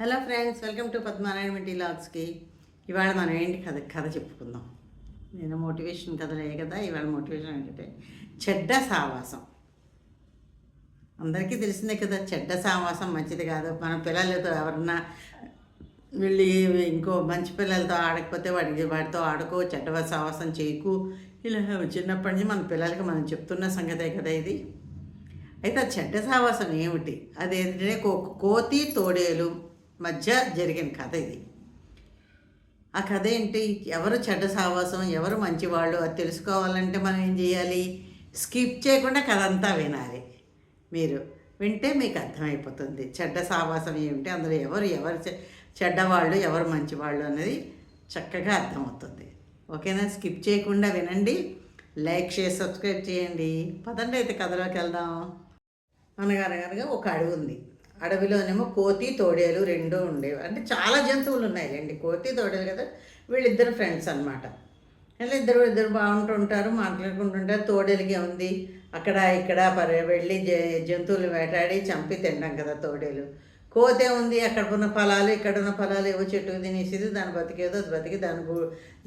Hello friends welcome to Padmanarayana మింటి లాగ్స్కి. ఇవాళ మనం ఏంటి కథ? కథ చెప్పుకుందాం. నేను మోటివేషన్ కథలే కదా ఇవాళ మోటివేషన్ ఏంటంటే చెడ్డ సావాసం. అందరికీ తెలిసిందే కదా చెడ్డ సావాసం మంచిది కాదు. మన పిల్లలతో ఎవరన్నా వెళ్ళి ఇంకో మంచి పిల్లలతో ఆడకపోతే వాడికి వాడితో ఆడుకో చెడ్డ సావాసం చేయకు. ఇలా చిన్నప్పటి నుంచి మన పిల్లలకి మనం చెప్తున్న సంగతే కదా ఇది. అయితే ఆ చెడ్డ సావాసం ఏమిటి? అదేంటంటే కో- కోతి తోడేలు. మధ్య జరిగిన కథ ఇది. ఆ కథ ఏంటి? ఎవరు చెడ్డ సావాసం ఎవరు మంచివాళ్ళు అది తెలుసుకోవాలంటే మనం ఏం చేయాలి? స్కిప్ చేయకుండా కథ అంతా వినాలి. మీరు వింటే మీకు అర్థమైపోతుంది. చెడ్డ సావాసం ఏమిటి? అందులో ఎవరు ఎవరు చె- చెడ్డవాళ్ళు ఎవరు మంచివాళ్ళు అనేది చక్కగా అర్థమవుతుంది. ఓకేనా? స్కిప్ చేయకుండా వినండి. లైక్ చేసి సబ్స్క్రైబ్ చేయండి. పదండి అయితే కథలోకి వెళ్దాం. అనగనగా ఒక అడుగు ఉంది. అడవిలోనేమో కోతి తోడేలు రెండూ ఉండేవి. అంటే చాలా జంతువులు ఉన్నాయి అండి కోతి తోడేలు కదా వీళ్ళిద్దరు ఫ్రెండ్స్ అనమాట ఇలా ఇద్దరు ఇద్దరు బాగుంటుంటారు మాట్లాడుకుంటుంటారు తోడేలుగా ఉంది అక్కడ ఇక్కడ పరి వెళ్ళి జ- జంతువులు వేటాడి చంపి తినడం కదా తోడేలు. కోతే ఉంది అక్కడ ఉన్న ఫలాలు ఇక్కడ ఉన్న ఫలాలు ఏవో చెట్టుకు తినేసేది దాని బతికేదో అది బతికి దాని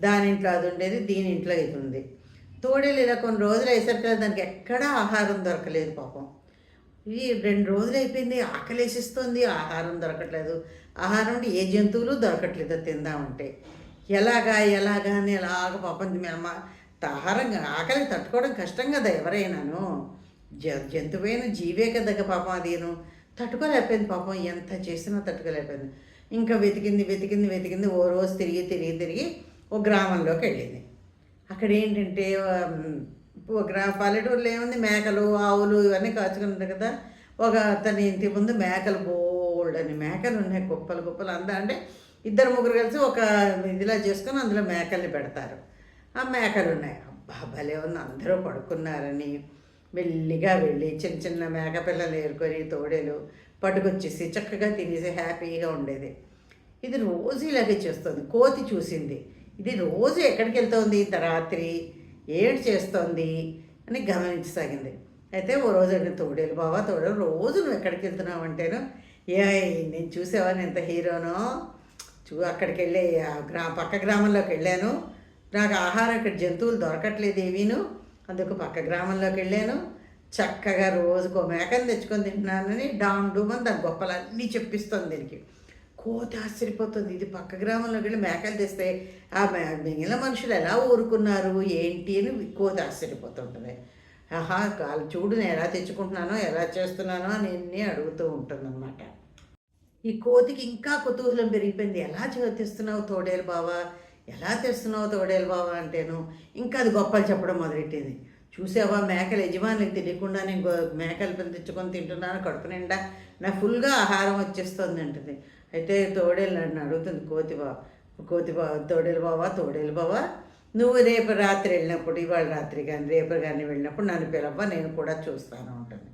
దాని ఇంట్లో అది ఉండేది దీని ఇంట్లో ఇది ఉంది. తోడేలు ఇలా కొన్ని రోజులు వేసరికి దానికి ఎక్కడా ఆహారం దొరకలేదు పాపం. ఈ రెండు రోజులు అయిపోయింది ఆకలేసిస్తుంది ఆహారం దొరకట్లేదు. ఆహారం అంటే ఏ జంతువులు దొరకట్లేదు అది తిందామంటే ఎలాగా ఎలాగా అని ఎలాగ పాపం మేము ఆహారం ఆకలి తట్టుకోవడం కష్టం కదా ఎవరైనాను. జ జంతువైన జీవే కదా పాపం అదేను. తట్టుకోలేకపోయింది పాపం ఎంత చేసినా తట్టుకోలేకపోయింది. ఇంకా వెతికింది వెతికింది వెతికింది ఓ రోజు తిరిగి తిరిగి తిరిగి ఓ గ్రామంలోకి వెళ్ళింది. అక్కడ ఏంటంటే గ్రా పల్లెటూరులో ఏముంది? మేకలు ఆవులు ఇవన్నీ కాచుకుంటారు కదా. ఒక అతని ఇంటి ముందు మేకలు బోల్డ్ అని మేకలు ఉన్నాయి కుప్పలు కుప్పలు అందా అంటే ఇద్దరు ముగ్గురు కలిసి ఒక ఇదిలా చేసుకొని అందులో మేకల్ని పెడతారు. ఆ మేకలు ఉన్నాయి. అబ్బా భలే ఉంది. అందరూ పడుకున్నారని. మెల్లిగా వెళ్ళి చిన్న చిన్న మేక పిల్లలు ఏరుకొని తోడేలు పట్టుకొచ్చేసి చక్కగా తినేసి హ్యాపీగా ఉండేది. ఇది రోజు ఇలాగే చేస్తుంది. కోతి చూసింది. ఇది రోజు ఎక్కడికి వెళ్తుంది? ఇంత రాత్రి ఏడు చేస్తోంది అని గమనించసాగింది. అయితే ఓ రోజు అంటే తోడేలు బావా తోడేలు రోజు నువ్వు ఎక్కడికి వెళ్తున్నావు అంటేను? ఏ నేను చూసావా ఎంత హీరోనో? చూ అక్కడికి వెళ్ళి గ్రా పక్క గ్రామంలోకి వెళ్ళాను. నాకు ఆహారం ఇక్కడ జంతువులు దొరకట్లేదు ఏమీను అందుకు పక్క గ్రామంలోకి వెళ్ళాను. చక్కగా రోజుకో మేకని తెచ్చుకొని తింటున్నానని డామ్ డూమ్ అని దాని గొప్పలన్నీ చెప్పిస్తుంది దీనికి. కోతి ఆశ్చర్యపోతుంది. ఇది పక్క గ్రామంలోకి వెళ్ళి మేకలు తెస్తే ఆ మిగిలిన మనుషులు ఎలా ఊరుకున్నారు? ఏంటి అని కోతి ఆశ్చర్యపోతుంటుంది. ఆహా కాలు చూడు నేను ఎలా తెచ్చుకుంటున్నానో ఎలా చేస్తున్నానో అని అన్నీ అడుగుతూ ఉంటుందన్నమాట. ఈ కోతికి ఇంకా కుతూహలం పెరిగిపోయింది. ఎలా తెస్తున్నావు తోడేలు బావా? ఎలా తెస్తున్నావు తోడేలు బావా అంటేను ఇంకా అది గొప్పలు చెప్పడం మొదలెట్టింది. చూసావా మేకలు యజమానికి తెలియకుండా నేను మేకలు పిల్ల తెచ్చుకొని తింటున్నాను కడుపు నిండా. నా ఫుల్గా ఆహారం వచ్చేస్తుంది అంటుంది. అయితే తోడేలు నన్ను అడుగుతుంది కోతి బావ కోతి బావ తోడేలు బావా తోడేలు బావా? నువ్వు రేపు రాత్రి వెళ్ళినప్పుడు ఇవాళ రాత్రి కానీ రేపు కానీ వెళ్ళినప్పుడు నన్ను పిలవ్వ నేను కూడా చూస్తాను ఉంటుంది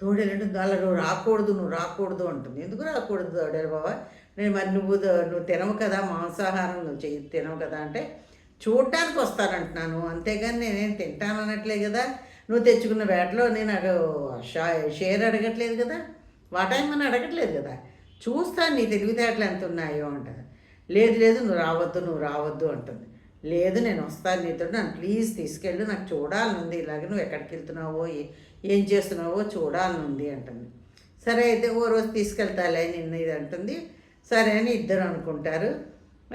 తోడేలు అంటుంది అలా నువ్వు రాకూడదు నువ్వు రాకూడదు అంటుంది. ఎందుకు రాకూడదు తోడేలు బావా? నేను మరి నువ్వు నువ్వు తినవు కదా మాంసాహారం నువ్వు చెయ్యి తినవు కదా అంటే చూడటానికి వస్తానంటున్నాను. అంతేగాని నేనేం తింటాను అనట్లే కదా. నువ్వు తెచ్చుకున్న వేటలో నేను అడ షా- షేర్ అడగట్లేదు కదా. వాటాయమని అడగట్లేదు కదా. చూస్తాను నీ తెలివితేటలు ఎంత ఉన్నాయో అంటుంది. లేదు లేదు నువ్వు రావద్దు నువ్వు రావద్దు అంటుంది. లేదు నేను వస్తాను నీతో నన్ను ప్లీజ్ తీసుకెళ్ళు నాకు చూడాలనుంది ఇలాగే నువ్వు ఎక్కడికి వెళ్తున్నావో ఏ- ఏం చేస్తున్నావో చూడాలనుంది అంటుంది. సరే అయితే ఓ రోజు తీసుకెళ్తాలే నిన్న ఇది అంటుంది. సరే అని ఇద్దరు అనుకుంటారు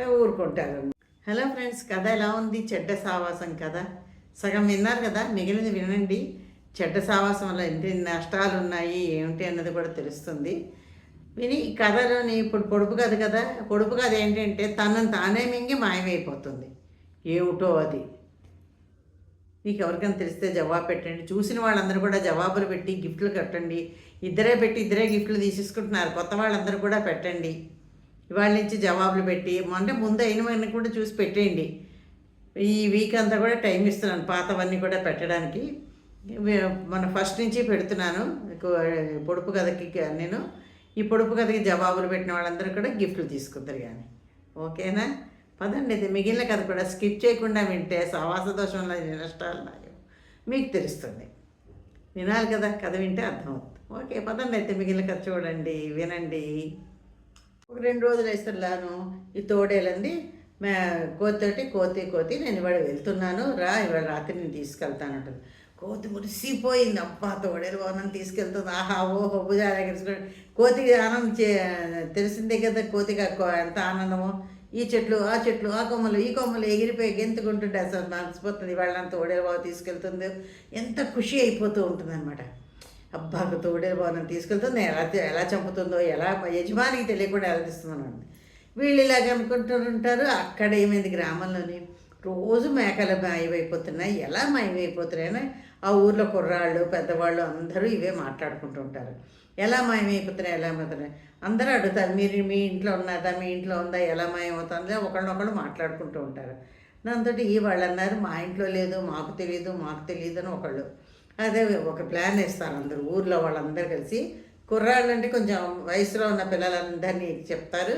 ఊరుకుంటారు హలో ఫ్రెండ్స్ కథ ఎలా ఉంది? చెడ్డ సావాసం కదా? సగం విన్నారు కదా? మిగిలినది వినండి. చెడ్డ సావాసం వల్ల ఎన్ని నష్టాలు ఉన్నాయి ఏమిటి అన్నది కూడా తెలుస్తుంది. విని ఈ కథలోని ఇప్పుడు పొడుపు కథ కదా పొడుపు కథ ఏంటంటే తనను తానే మింగి మాయమైపోతుంది. ఏమిటో అది? మీకు ఎవరికైనా తెలిస్తే జవాబు పెట్టండి. చూసిన వాళ్ళందరూ కూడా జవాబులు పెట్టి గిఫ్ట్లు కట్టండి. ఇద్దరే పెట్టి ఇద్దరే గిఫ్ట్లు తీసేసుకుంటున్నారు. కొత్త వాళ్ళందరూ కూడా పెట్టండి. ఇవాళ నుంచి జవాబులు పెట్టి అంటే ముందు అయినవన్నీ కూడా చూసి పెట్టేయండి. ఈ వీక్ అంతా కూడా టైం ఇస్తున్నాను పాతవన్నీ కూడా పెట్టడానికి. మన ఫస్ట్ నుంచి పెడుతున్నాను ఎక్కువ పొడుపు కథకి నేను. ఈ పొడుపు కథకి జవాబులు పెట్టిన వాళ్ళందరూ కూడా గిఫ్ట్లు తీసుకుందరు కానీ. ఓకేనా? పదండి ఇది మిగిలిన కథ కూడా స్కిప్ చేయకుండా వింటే సవాస దోషంలో నష్టాలు నాయో మీకు తెలుస్తుంది. వినాలి కదా కథ వింటే అర్థమవుతుంది. ఓకే పదండి అయితే మిగిలిన కథ చూడండి వినండి. ఒక రెండు రోజులు వేస్తున్నాను ఈ తోడేలంది. మే కోతితోటి కోతి కోతి నేను ఇవాళ వెళ్తున్నాను. రా ఇవాళ రాత్రి నేను తీసుకెళ్తాను అంటుంది కోతి మురిసిపోయింది. అబ్బా తోడేలు బాగున్నాను తీసుకెళ్తుంది. ఆహా ఓహో భుజాలు దగ్గర కోతికి ఆనందం చే తెలిసిందే కదా కోతికి ఎంత ఆనందమో. ఈ చెట్లు ఆ చెట్లు ఆ కొమ్మలు ఈ కొమ్మలు ఎగిరిపోయి గెంతుకుంటుంటే అసలు మనసిపోతుంది వాళ్ళని నా తోడేలు బాబు తీసుకెళ్తుంది. ఎంత ఖుషి అయిపోతూ ఉంటుంది అనమాట అబ్బా తోడేలు బాగా తీసుకెళ్తుంది. ఎలా ఎలా చంపుతుందో ఎలా యజమానికి తెలియకుండా ఎలా తీస్తుందో వీళ్ళు ఇలాగ అనుకుంటుంటారు అక్కడ ఏమైంది గ్రామంలోని? రోజు మేకలు మాయమైపోతున్నాయి. ఎలా మాయమైపోతున్నాయని ఆ ఊర్లో కుర్రాళ్ళు పెద్దవాళ్ళు అందరూ ఇవే మాట్లాడుకుంటూ ఉంటారు. ఎలా మాయమైపోతున్నాయి ఎలా అయిపోతున్నాయి అందరూ అడుగుతారు మీరు మీ ఇంట్లో ఉన్నదా మీ ఇంట్లో ఉందా ఎలా మాయమవుతుందో? ఒకళ్ళనొకళ్ళు మాట్లాడుకుంటూ ఉంటారు. దాంతో ఈ వాళ్ళు అన్నారు మా ఇంట్లో లేదు మాకు తెలియదు మాకు తెలియదు అని ఒకళ్ళు. అదే ఒక ప్లాన్ వేస్తారు అందరూ ఊర్లో వాళ్ళందరూ కలిసి. కుర్రాళ్ళు అంటే కొంచెం వయసులో ఉన్న పిల్లలందరినీ చెప్తారు.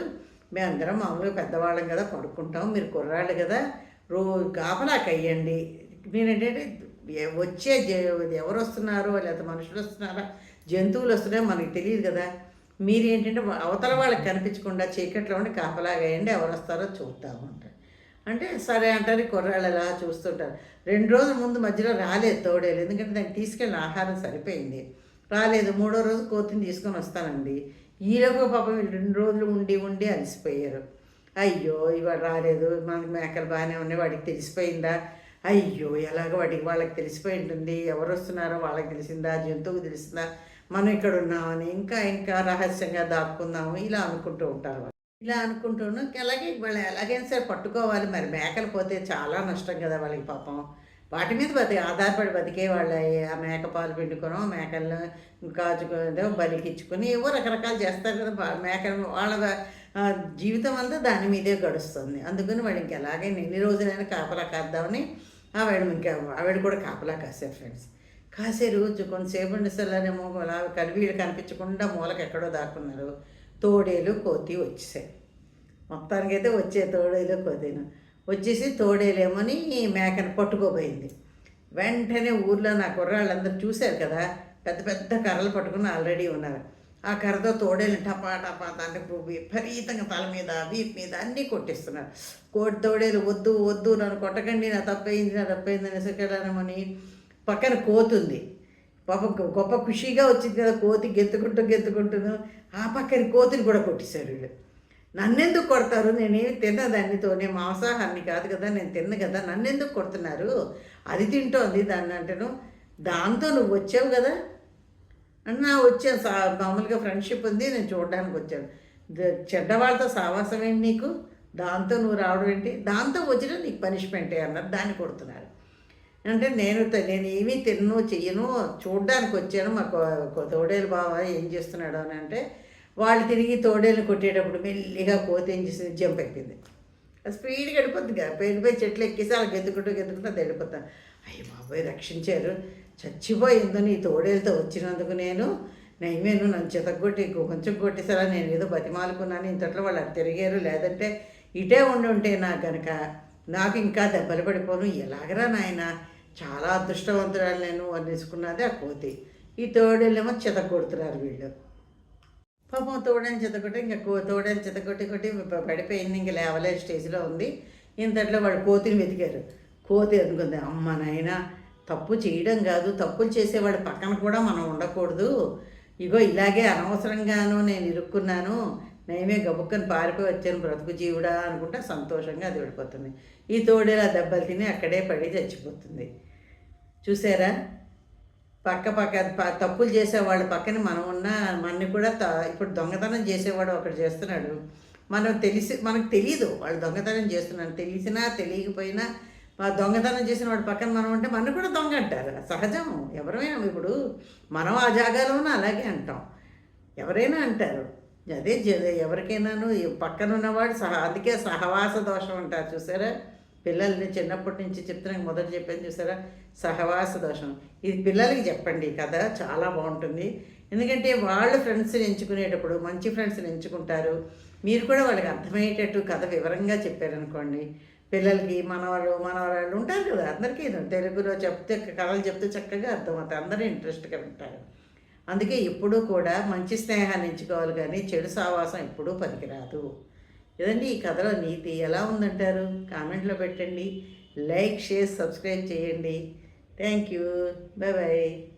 మేమందరం మామూలుగా పెద్దవాళ్ళం కదా పడుకుంటాం. మీరు కుర్రాళ్ళు కదా రోజు కాపలాకి అయ్యండి మీరేంటంటే వచ్చే ఎవరు వస్తున్నారో లేకపోతే మనుషులు వస్తున్నారా జంతువులు వస్తున్నాయో మనకి తెలియదు కదా. మీరు ఏంటంటే అవతల వాళ్ళకి కనిపించకుండా చీకట్లో ఉండి కాపలాగా అయ్యండి ఎవరు వస్తారో చూద్దాము అంటారు. అంటే సరే అంటారు కుర్రాళ్ళు అలా చూస్తుంటారు. రెండు రోజుల ముందు మధ్యలో రాలేదు తోడేలు ఎందుకంటే దానికి తీసుకెళ్ళిన ఆహారం సరిపోయింది. రాలేదు మూడో రోజు కోతిని తీసుకొని వస్తానండి. ఈలోపు పాపం రెండు రోజులు ఉండి ఉండి అలసిపోయారు. అయ్యో ఇవాడు రాలేదు మనకి మేకలు బాగానే ఉన్నాయి వాడికి తెలిసిపోయిందా? అయ్యో ఎలాగో వాడికి వాళ్ళకి తెలిసిపోయి ఉంటుంది. ఎవరు వస్తున్నారో వాళ్ళకి తెలిసిందా? జంతువుకు తెలిసిందా? మనం ఇక్కడ ఉన్నామని ఇంకా ఇంకా రహస్యంగా దాక్కుందాము. ఇలా అనుకుంటూ ఉంటారు ఇలా అనుకుంటూను అలాగే వాళ్ళు ఎలాగైనా సరే పట్టుకోవాలి. మరి మేకలు పోతే చాలా నష్టం కదా వాళ్ళకి పాపం. వాటి మీద బతి ఆధారపడి బతికే వాళ్ళ ఆ మేక పాలు పిండుకొనో మేకలను కాచుకునేదో బలికిచ్చుకొని ఏవో రకరకాలు చేస్తారు కదా. మేకలు మేక వాళ్ళ జీవితం అంతా దాని మీదే గడుస్తుంది. అందుకని వాడు ఇంకెలాగైనా ఎన్ని రోజులైనా కాపలా కాద్దామని ఆవిడ ఇంకా ఆవిడ కూడా కాపలా కాశారు ఫ్రెండ్స్ కాసే రోజు కొంతసేపు ఉండేసరినేమో అలా కలివీళ్ళు కనిపించకుండా మూలకి ఎక్కడో దాక్కున్నారు. తోడేలు కోతి వచ్చేసాయి. మొత్తానికి అయితే వచ్చే తోడేలు కోతిను వచ్చేసి తోడేలేమని మేకను పట్టుకోబోయింది. వెంటనే ఊర్లో నా కుర్రాళ్ళందరూ చూశారు కదా పెద్ద పెద్ద కర్రలు పట్టుకుని ఆల్రెడీ ఉన్నారు. ఆ కర్రతో తోడేలు టపా టపా అంటే విపరీతంగా తల మీద వీపు మీద అన్నీ కొట్టిస్తున్నారు. కోటి తోడేలు వద్దు వద్దు నన్ను కొట్టకండి నా తప్పైంది నా తప్పైంది అనేసి పక్కన కోతుంది పాప గొప్ప ఖుషిగా వచ్చింది కదా కోతి గెత్తుకుంటూ గెత్తుకుంటూ ఆ పక్కన కోతిని కూడా కొట్టేశారు వీళ్ళు. నన్నెందుకు కొడతారు? నేనేమి తిన్నదాన్నితో నేను మాంసాహాన్ని కాదు కదా నేను తిన్న కదా నన్నెందుకు కొడుతున్నారు? అది తింటోంది దాన్ని అంటేను. దాంతో నువ్వు వచ్చావు కదా అన్న వచ్చాను సా మామూలుగా ఫ్రెండ్షిప్ ఉంది నేను చూడడానికి వచ్చాను. చెడ్డవాళ్ళతో సావాసం ఏంటి నీకు? దాంతో నువ్వు రావడం ఏంటి? దాంతో వచ్చిన నీకు పనిష్మెంటే అన్నారు దాన్ని కొడుతున్నారు. అంటే నేను నేను ఏమీ తిన్ను చెయ్యను చూడడానికి వచ్చాను మాకు తోడేలు బావ ఏం చేస్తున్నాడు అని అంటే వాళ్ళు తిరిగి తోడేలు కొట్టేటప్పుడు మెల్లిగా కోత ఏం చేసింది? జంప్ అయిపోయింది. స్పీడ్గా వెళ్ళిపోతుంది కదా వెళ్ళిపోయి చెట్లు ఎక్కేసి అలా గెత్తుకుంటూ గెత్తుకుంటూ అది వెళ్ళిపోతాను అయ్యి బాబాయ్ రక్షించారు. చచ్చిపోయిందో ఈ తోడేలతో వచ్చినందుకు నేను నైమేను నన్ను చితగొట్టి కొంచెం కొట్టేసరా నేను ఏదో బతిమాలుకున్నాను. ఇంతట్లో వాళ్ళు అటు తిరిగారు. లేదంటే ఇటే ఉండి ఉంటే నాకు గనక నాకు ఇంకా దెబ్బలు పడిపోను. ఎలాగరా నాయన? చాలా అదృష్టవంతురాలు నేను వర్ణించుకున్నది ఆ కోతి. ఈ తోడేళ్ళేమో చితగొడుతున్నారు వీళ్ళు. పాపం తోడని చెతకొట్టి ఇంకా కో తోడని చెతకొట్టి కొట్టి పడిపోయింది. ఇంకా లేవలే స్టేజ్లో ఉంది. ఇంతట్లో వాళ్ళు కోతిని వెతికారు. కోతి అనుకుంది అమ్మ నాయనా తప్పు చేయడం కాదు తప్పులు చేసేవాడు పక్కన కూడా మనం ఉండకూడదు. ఇగో ఇలాగే అనవసరంగాను నేను ఇరుక్కున్నాను నేనే గబుక్కని పారిపోయి వచ్చాను బ్రతుకు జీవుడా అనుకుంటే సంతోషంగా అది విడిపోతుంది. ఈ తోడేలా దెబ్బలు తిని అక్కడే పడి చచ్చిపోతుంది. చూసారా? పక్క పక్క ప- తప్పులు చేసేవాళ్ళు పక్కన మనం ఉన్న మనని కూడా త ఇప్పుడు దొంగతనం చేసేవాడు ఒకడు చేస్తున్నాడు. మనం తెలిసి మనకు తెలియదు వాళ్ళు దొంగతనం చేస్తున్నాడు తెలిసినా తెలియకపోయినా దొంగతనం చేసిన వాడు పక్కన మనం ఉంటే మనకు కూడా దొంగ అంటారు. సహజం. ఎవరైనా ఇప్పుడు మనం ఆ జాగాలోనూ అలాగే అంటాం. ఎవరైనా అంటారు. అదే జ- ఎవరికైనాను పక్కన ఉన్నవాడు సహ అందుకే సహవాస దోషం అంటారు చూసారా? పిల్లల్ని చిన్నప్పటి నుంచి చెప్తున్నాను మొదట చెప్పాను చూసారా? సహవాస దోషం. ఇది పిల్లలకి చెప్పండి. కథ చాలా బాగుంటుంది. ఎందుకంటే వాళ్ళు ఫ్రెండ్స్ని ఎంచుకునేటప్పుడు మంచి ఫ్రెండ్స్ని ఎంచుకుంటారు. మీరు కూడా వాళ్ళకి అర్థమయ్యేటట్టు కథ వివరంగా చెప్పారనుకోండి. పిల్లలకి మనవాళ్ళు మనవరాళ్ళు ఉంటారు కదా అందరికీ తెలుగులో చెప్తే కథలు చెప్తే చక్కగా అర్థమవుతాయి. అందరూ ఇంట్రెస్ట్గా ఉంటారు అందుకే ఎప్పుడూ కూడా మంచి స్నేహాన్ని ఎంచుకోవాలి కానీ చెడు సావాసం ఎప్పుడూ పనికిరాదు. ఏదండి ఈ కథలో నీతి. ఎలా ఉందంటారు? కామెంట్లో పెట్టండి. లైక్ షేర్ సబ్స్క్రైబ్ చేయండి. Thank you. Bye bye.